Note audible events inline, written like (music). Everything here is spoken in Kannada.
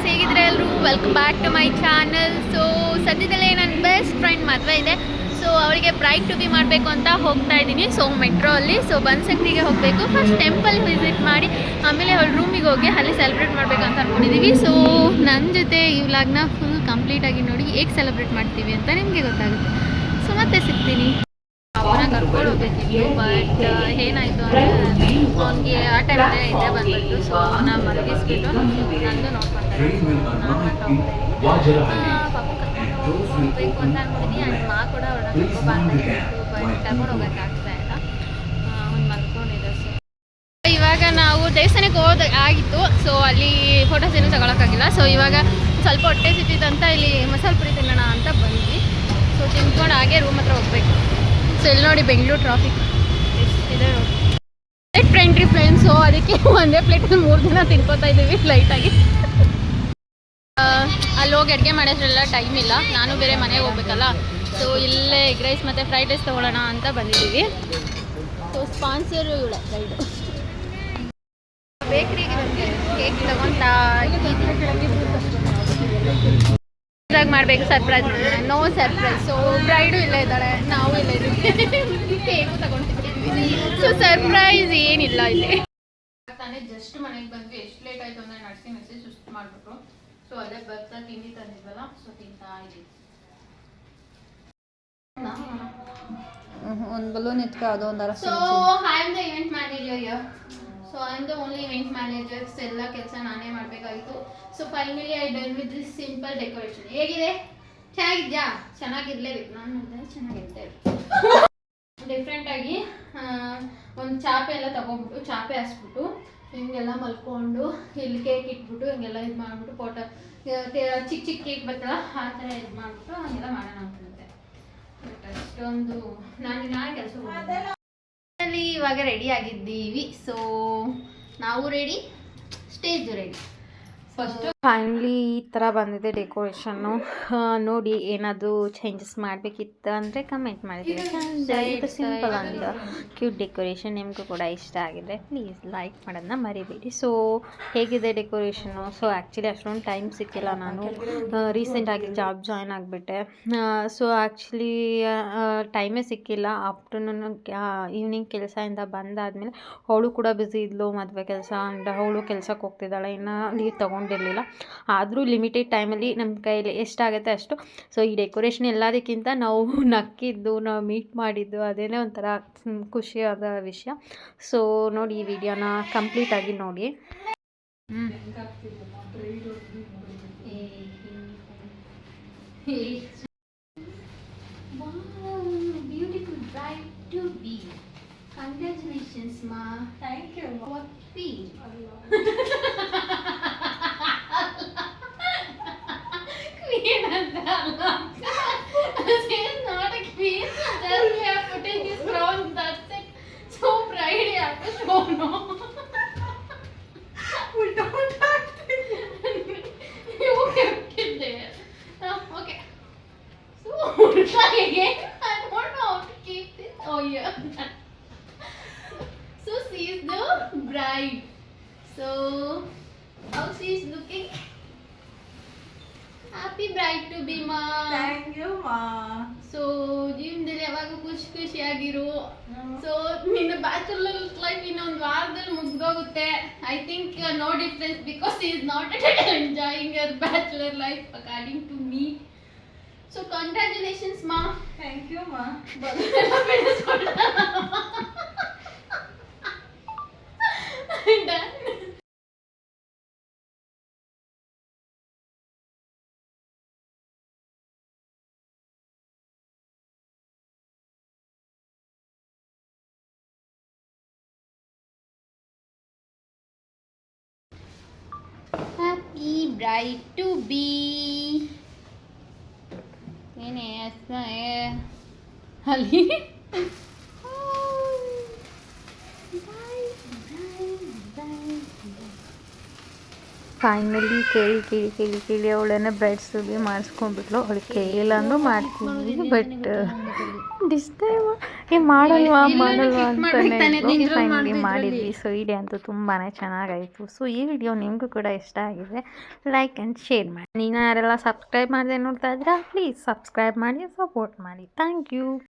ಗೈಸ್ ಹೇಗಿದ್ರೆ ಎಲ್ಲರೂ? Welcome back to my channel so ಸದ್ಯದಲ್ಲೇ ನನ್ನ ಬೆಸ್ಟ್ ಫ್ರೆಂಡ್ ಮದುವೆ ಇದೆ. ಸೊ ಅವಳಿಗೆ ಬ್ರೈಟ್ ಟು ಬಿ ಮಾಡಬೇಕು ಅಂತ ಹೋಗ್ತಾ ಇದ್ದೀನಿ. ಸೊ ಮೆಟ್ರೋ ಅಲ್ಲಿ. ಸೊ ಬನ್ಸಕ್ತಿಗೆ ಹೋಗಬೇಕು. ಫಸ್ಟ್ ಟೆಂಪಲ್ ವಿಸಿಟ್ ಮಾಡಿ, ಆಮೇಲೆ ಅವಳ ರೂಮಿಗೆ ಹೋಗಿ ಅಲ್ಲಿ ಸೆಲೆಬ್ರೇಟ್ ಮಾಡಬೇಕು ಅಂತ ಅಂದ್ಕೊಂಡಿದ್ದೀವಿ ಸೊ ನನ್ನ ಜೊತೆ ಈ ವ್ಲಾಗ್ನ ಫುಲ್ ಕಂಪ್ಲೀಟಾಗಿ ನೋಡಿ ಹೇಗೆ ಸೆಲೆಬ್ರೇಟ್ ಮಾಡ್ತೀವಿ ಅಂತ ನಿಮಗೆ ಗೊತ್ತಾಗುತ್ತೆ. ಸೊ ಮತ್ತೆ ಸಿಗ್ತೀನಿ. ಕರ್ಕೊಂಡು ಹೋಗ್ಬೇಕಿತ್ತು ಬಟ್ ಏನಾಯಿತು ಅಂದರೆ ಅವನಿಗೆ ಆ ಟೈಮಲ್ಲೇ ಇದೆ ಬಂದ್ಬಿಟ್ಟು ಸೊ ನಾನು ಮಲಗಿಸ್ಬಿಟ್ಟು ನಂದು ನೋಡ್ಕೊತಾರೆ ಕರ್ಕೊಂಡು ಹೋಗ್ಬೇಕು ಅಂತ ಅನ್ಕೊಂಡಿದ್ದಿ ಆ್ಯಂಡ್ ಮಾ ಕೂಡ ಅವ್ರನ್ನ ಅಂತ ಹೇಳಿದ್ರು ಬಟ್ ಕರ್ಕೊಂಡು ಹೋಗೋಕ್ಕಾಗ್ತಾ ಇಲ್ಲ. ಅವ್ನು ಮಲ್ಕೊಂಡಿದ್ದೆ ಸೊ ಇವಾಗ ನಾವು ದೇವಸ್ಥಾನಕ್ಕೆ ಹೋದ ಆಗಿತ್ತು ಸೊ ಅಲ್ಲಿ ಫೋಟೋಸ್ ಏನೂ ತಗೊಳಕ್ಕಾಗಿಲ್ಲ. ಸೊ ಇವಾಗ ಸ್ವಲ್ಪ ಹೊಟ್ಟೆ ಸಿಟ್ಟಿದಂತ ಇಲ್ಲಿ ಮಸಾಲೆ ಪುರಿ ತಿನ್ನೋಣ ಅಂತ ಬಂದ್ವಿ. ಸೊ ತಿನ್ಕೊಂಡು ಹಾಗೆ ರೂಮ್ ಹತ್ರ ಹೋಗ್ಬೇಕು. ಸೊ ಇಲ್ಲಿ ನೋಡಿ ಬೆಂಗಳೂರು ಟ್ರಾಫಿಕ್ ಇದೆ ನೋಡಿ ಫ್ರೆಂಡ್ ಫ್ರೆಂಡ್ರಿ ಫ್ರೆಂಡ್ಸ್ ಸೊ ಅದಕ್ಕೆ ಒಂದೇ ಪ್ಲೇಟಲ್ಲಿ ಮೂರು ದಿನ ತಿನ್ಕೋತಾ ಇದ್ದೀವಿ ಫ್ಲೈಟಾಗಿ ಅಲ್ಲಿ ಹೋಗಿ ಅಡುಗೆ ಮಾಡೋದ್ರೆಲ್ಲ ಟೈಮ್ ಇಲ್ಲ. ನಾನು ಬೇರೆ ಮನೆಗೆ ಹೋಗ್ಬೇಕಲ್ಲ. ಸೊ ಇಲ್ಲೇ ಎಗ್ ರೈಸ್ ಮತ್ತು ಫ್ರೈಡ್ ರೈಸ್ ತೊಗೊಳ್ಳೋಣ ಅಂತ ಬಂದಿದ್ದೀವಿ. ಸೊ ಸ್ಪಾನ್ಸರು ಇವಳೆ ರೈಡು ಬೇಕ್ರಿಗೆ ಕೇಕ್ ತಗೊಂತಾ ಮಾಡಬೇಕು surprise no surprise so bride ಇಲ್ಲೇ ಇದ್ದಾಳೆ. ನಾವು ಇಲ್ಲೇ ಇದ್ದೀವಿ. ಸೊ ಸರ್ಪ್ರೈಸ್ ಏನಿಲ್ಲ ಇಲ್ಲಿ. ತಾನೇ ಜಸ್ಟ್ ಮನೆಗೆ ಬಂದ್ವಿ. ಎಷ್ಟು ಲೇಟ್ ಆಯ್ತು ಅಂದ್ರೆ ನಡ್ಸಿ ಮೆಸೇಜ್ ಸುಸ್ತು ಮಾಡ್ಬಿಟ್ರು. ಸೊ ಅದೇ ಬರ್ತಾ ತಿಂಡಿ ತಂದಿದ್ವಲ್ಲ ಸೊ ತಿಂತಾ ಇದ್ದೀವಿ. ಒಂದು ಬಲೂನ್ ಇಟ್ಕೊ ಅದು ಒಂದರ so I am the event manager your so I the only event managers ಎಲ್ಲ ಕೆಲಸ ನಾನೇ ಮಾಡಬೇಕಾಗಿತ್ತು so finally I done with this simple decoration ಹೇಗಿದೆ? ಚೆನ್ನಾಗಿದ್ಯಾ? ಚೆನ್ನಾಗಿರ್ಲೇಬೇಕು. ನಾನು ನೋಡಿದ್ರೆ ಚೆನ್ನಾಗಿರ್ತೇವೆ ಡಿಫ್ರೆಂಟಾಗಿ ಒಂದು ಚಾಪೆ ಎಲ್ಲ ತಗೊಂಡ್ಬಿಟ್ಟು, ಚಾಪೆ ಹಾಸ್ಬಿಟ್ಟು ಹಿಂಗೆಲ್ಲ ಮಲ್ಕೊಂಡು, ಇಲ್ಲಿ ಕೇಕ್ ಇಟ್ಬಿಟ್ಟು, ಹಿಂಗೆಲ್ಲ ಇದು ಮಾಡಿಬಿಟ್ಟು ಫೋಟೋ ಚಿಕ್ಕ ಚಿಕ್ಕ ಕೇಕ್ ಬರ್ತಲ್ಲ ಆ ಥರ ಇದು ಮಾಡಿಬಿಟ್ಟು, ಹಂಗೆಲ್ಲ ಮಾಡೋಣ ಅಂತಂತೆ ಬಟ್ ಅಷ್ಟೊಂದು, ನಾನು ನಾಳೆ ಕೆಲಸ ಇವಾಗ ರೆಡಿ ಆಗಿದ್ದೀವಿ. ಸೊ ನಾವು ready stage ready first finally ಈ ಥರ ಬಂದಿದೆ ಡೆಕೋರೇಷನ್ನು ನೋಡಿ ಏನಾದರೂ ಚೇಂಜಸ್ ಮಾಡಬೇಕಿತ್ತು ಅಂದರೆ ಕಮೆಂಟ್ ಮಾಡಿದ್ದೀವಿ ಇದು ಸಿಂಪಲ್ ಅಂತ ಕ್ಯೂಟ್ ಡೆಕೋರೇಷನ್ ನಿಮಗೂ ಕೂಡ ಇಷ್ಟ ಆಗಿದೆ. ಪ್ಲೀಸ್ ಲೈಕ್ ಮಾಡೋದನ್ನ ಮರಿಬೇಡಿ. ಸೊ ಹೇಗಿದೆ ಡೆಕೋರೇಷನು ಸೊ ಆ್ಯಕ್ಚುಲಿ ಅಷ್ಟೊಂದು ಟೈಮ್ ಸಿಕ್ಕಿಲ್ಲ ನಾನು. ರೀಸೆಂಟಾಗಿ ಜಾಬ್ ಜಾಯ್ನ್ ಆಗಿಬಿಟ್ಟೆ. ಸೊ ಆ್ಯಕ್ಚುಲಿ ಟೈಮೇ ಸಿಕ್ಕಿಲ್ಲ. ಆಫ್ಟರ್ನೂನು ಈವ್ನಿಂಗ್ ಕೆಲಸದಿಂದ ಬಂದಾದಮೇಲೆ ಅವಳು ಕೂಡ ಬ್ಯುಸಿ ಇದ್ಲು ಮದುವೆ ಕೆಲಸ. ಆ್ಯಂಡ್ ಅವಳು ಕೆಲ್ಸಕ್ಕೆ ಹೋಗ್ತಿದ್ದಾಳೆ. ಇನ್ನು ಲೀವ್ ತೊಗೊಂಡಿರಲಿಲ್ಲ. ಆದರೂ ಲಿಮಿಟೆಡ್ ಟೈಮಲ್ಲಿ ನಮ್ಮ ಕೈಯಲ್ಲಿ ಎಷ್ಟಾಗುತ್ತೆ ಅಷ್ಟು. ಸೊ ಈ ಡೆಕೋರೇಷನ್ ಎಲ್ಲದಕ್ಕಿಂತ ನಾವು ನಕ್ಕಿದ್ದು ನಾವು ಮೀಟ್ ಮಾಡಿದ್ದು ಅದೇನೇ ಒಂಥರ ಖುಷಿಯಾದ ವಿಷಯ. ಸೊ ನೋಡಿ ಈ ವಿಡಿಯೋನ ಕಂಪ್ಲೀಟಾಗಿ ನೋಡಿ. ಬ್ಯೂಟಿಫುಲ್ ಟು ಬಿ ಕಂಗ್ರ್ಯಾಚುಲೇಷನ್ಸ್ ಮಾ thank you the bride. So how she is looking? Happy bride to be ma. Thank you ಮಾ ಸೊ ಜೀವನದಲ್ಲಿ ಯಾವಾಗ ಖುಷಿ ಖುಷಿಯಾಗಿರು ಸೊ ನಿನ್ನ ಬ್ಯಾಚುಲರ್ ಲೈಫ್ ಇನ್ನೊಂದು ವಾರದಲ್ಲಿ ಮುಗ್ದೋಗುತ್ತೆ I think no difference because is not (laughs) enjoying your bachelor life according to me so congratulations ಮಾ ಥ್ಯಾಂಕ್ ಯು ಮಾ (laughs) (laughs) happy bride to be मैंने ऐसा है हली ಫೈನಲಿ ಕೇಳಿ ಕೇಳಿ ಕೇಳಿ ಕೇಳಿ ಅವಳನ್ನ ಬ್ರೆಡ್ ಬಿ ಮಾಡಿಸ್ಕೊಂಡ್ಬಿಟ್ಲು. ಅವಳು ಕೇಳಿಲ್ಲ ಅಂದ್ರೂ ಮಾಡ್ತೀನಿ ಬಟ್ ಡಿಸ್ಟೈಮ್ ಏ ಮಾಡಲ್ವಾ ಮಾಡಲ್ವಾ ಅಂತ ಫೈನಲಿ ಮಾಡಿದ್ವಿ. ಸೊ ವಿಡಿಯೋ ಅಂತೂ ತುಂಬಾ ಚೆನ್ನಾಗಾಯಿತು. ಸೊ ಈ ವಿಡಿಯೋ ನಿಮಗೂ ಕೂಡ ಇಷ್ಟ ಆಗಿದೆ. ಲೈಕ್ ಆ್ಯಂಡ್ ಶೇರ್ ಮಾಡಿ. ನೀನು ಯಾರೆಲ್ಲ ಸಬ್ಸ್ಕ್ರೈಬ್ ಮಾಡಿದೆ ನೋಡ್ತಾ ಇದ್ರೆ ಪ್ಲೀಸ್ ಸಬ್ಸ್ಕ್ರೈಬ್ ಮಾಡಿ ಸಪೋರ್ಟ್ ಮಾಡಿ. Thank you